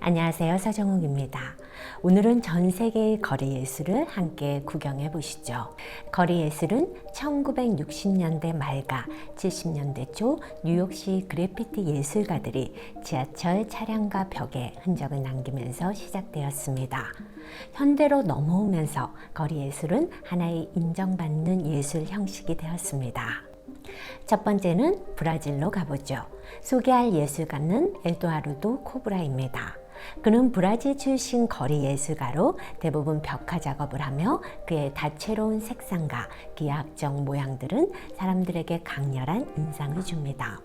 안녕하세요. 서정욱입니다. 오늘은 전 세계의 거리 예술을 함께 구경해 보시죠. 거리 예술은 1960년대 말과 70년대 초 뉴욕시 그래피티 예술가들이 지하철 차량과 벽에 흔적을 남기면서 시작되었습니다. 현대로 넘어오면서 거리 예술은 하나의 인정받는 예술 형식이 되었습니다. 첫 번째는 브라질로 가보죠. 소개할 예술가는 에두아르도 코브라입니다. 그는 브라질 출신 거리 예술가로 대부분 벽화 작업을 하며 그의 다채로운 색상과 기하학적 모양들은 사람들에게 강렬한 인상을 줍니다.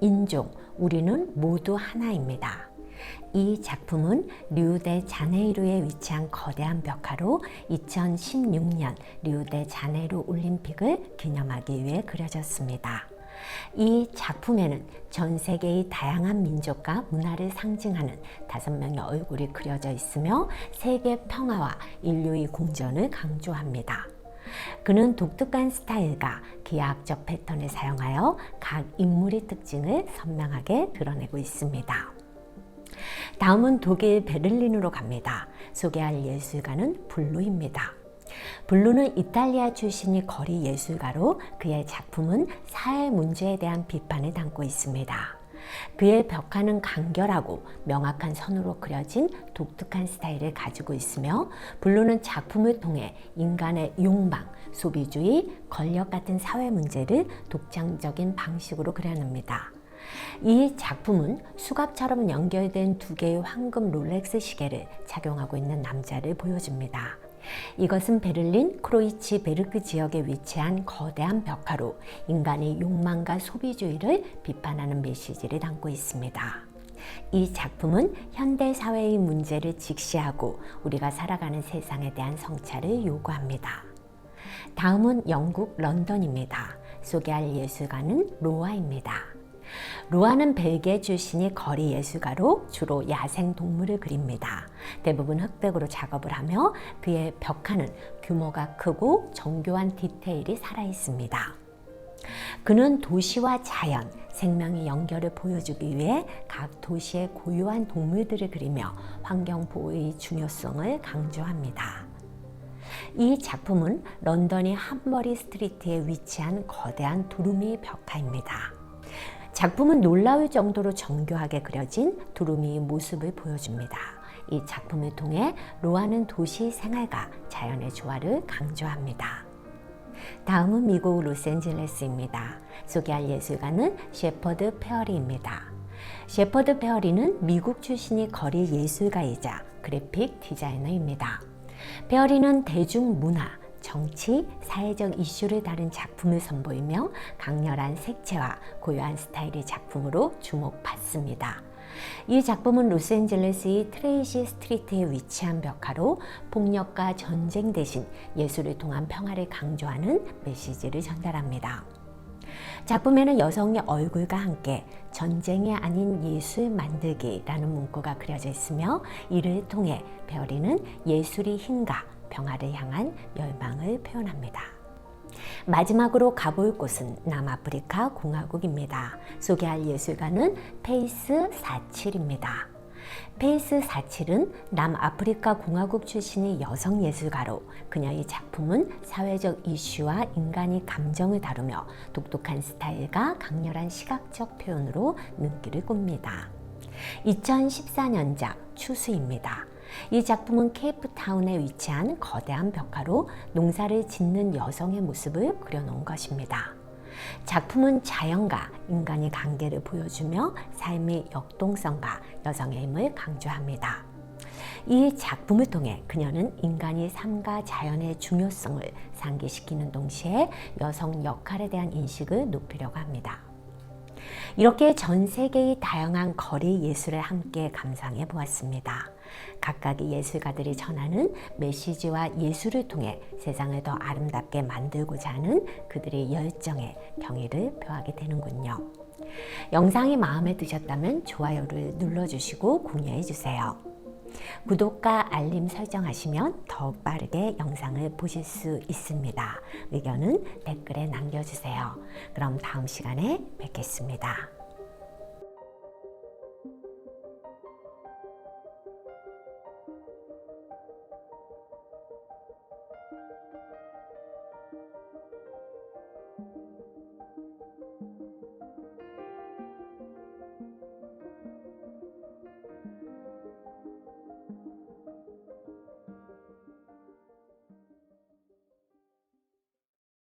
인종, 우리는 모두 하나입니다. 이 작품은 리우데 자네이루에 위치한 거대한 벽화로 2016년 리우데 자네이루 올림픽을 기념하기 위해 그려졌습니다. 이 작품에는 전 세계의 다양한 민족과 문화를 상징하는 다섯 명의 얼굴이 그려져 있으며 세계 평화와 인류의 공전을 강조합니다. 그는 독특한 스타일과 기하학적 패턴을 사용하여 각 인물의 특징을 선명하게 드러내고 있습니다. 다음은 독일 베를린으로 갑니다. 소개할 예술가는 블루입니다. 블루는 이탈리아 출신의 거리 예술가로 그의 작품은 사회 문제에 대한 비판을 담고 있습니다. 그의 벽화는 간결하고 명확한 선으로 그려진 독특한 스타일을 가지고 있으며 블루는 작품을 통해 인간의 욕망, 소비주의, 권력 같은 사회 문제를 독창적인 방식으로 그려냅니다. 이 작품은 수갑처럼 연결된 두 개의 황금 롤렉스 시계를 착용하고 있는 남자를 보여줍니다. 이것은 베를린 크로이치 베르크 지역에 위치한 거대한 벽화로 인간의 욕망과 소비주의를 비판하는 메시지를 담고 있습니다. 이 작품은 현대 사회의 문제를 직시하고 우리가 살아가는 세상에 대한 성찰을 요구합니다. 다음은 영국 런던입니다. 소개할 예술가는 로아입니다. 로아는 벨기에 출신의 거리 예술가로 주로 야생 동물을 그립니다. 대부분 흑백으로 작업을 하며 그의 벽화는 규모가 크고 정교한 디테일이 살아 있습니다. 그는 도시와 자연, 생명의 연결을 보여주기 위해 각 도시의 고유한 동물들을 그리며 환경 보호의 중요성을 강조합니다. 이 작품은 런던의 함버리 스트리트에 위치한 거대한 두루미 벽화입니다. 작품은 놀라울 정도로 정교하게 그려진 두루미의 모습을 보여줍니다. 이 작품을 통해 로아는 도시 생활과 자연의 조화를 강조합니다. 다음은 미국 로스앤젤레스입니다. 소개할 예술가는 셰퍼드 페어리입니다. 셰퍼드 페어리는 미국 출신의 거리 예술가이자 그래픽 디자이너입니다. 페어리는 대중문화, 정치, 사회적 이슈를 다룬 작품을 선보이며 강렬한 색채와 고요한 스타일의 작품으로 주목받습니다. 이 작품은 로스앤젤레스의 트레이시 스트리트에 위치한 벽화로 폭력과 전쟁 대신 예술을 통한 평화를 강조하는 메시지를 전달합니다. 작품에는 여성의 얼굴과 함께 전쟁이 아닌 예술 만들기라는 문구가 그려져 있으며 이를 통해 베어리는 예술이 힘과 평화를 향한 열망을 표현합니다. 마지막으로 가볼 곳은 남아프리카 공화국입니다. 소개할 예술가는 페이스 47입니다. 페이스 47은 남아프리카 공화국 출신의 여성 예술가로 그녀의 작품은 사회적 이슈와 인간의 감정을 다루며 독특한 스타일과 강렬한 시각적 표현으로 눈길을 끕니다. 2014년작 추수입니다. 이 작품은 케이프타운에 위치한 거대한 벽화로 농사를 짓는 여성의 모습을 그려놓은 것입니다. 작품은 자연과 인간의 관계를 보여주며 삶의 역동성과 여성의 힘을 강조합니다. 이 작품을 통해 그녀는 인간의 삶과 자연의 중요성을 상기시키는 동시에 여성 역할에 대한 인식을 높이려고 합니다. 이렇게 전 세계의 다양한 거리 예술을 함께 감상해 보았습니다. 각각의 예술가들이 전하는 메시지와 예술을 통해 세상을 더 아름답게 만들고자 하는 그들의 열정에 경의를 표하게 되는군요. 영상이 마음에 드셨다면 좋아요를 눌러주시고 공유해주세요. 구독과 알림 설정하시면 더욱 빠르게 영상을 보실 수 있습니다. 의견은 댓글에 남겨주세요. 그럼 다음 시간에 뵙겠습니다.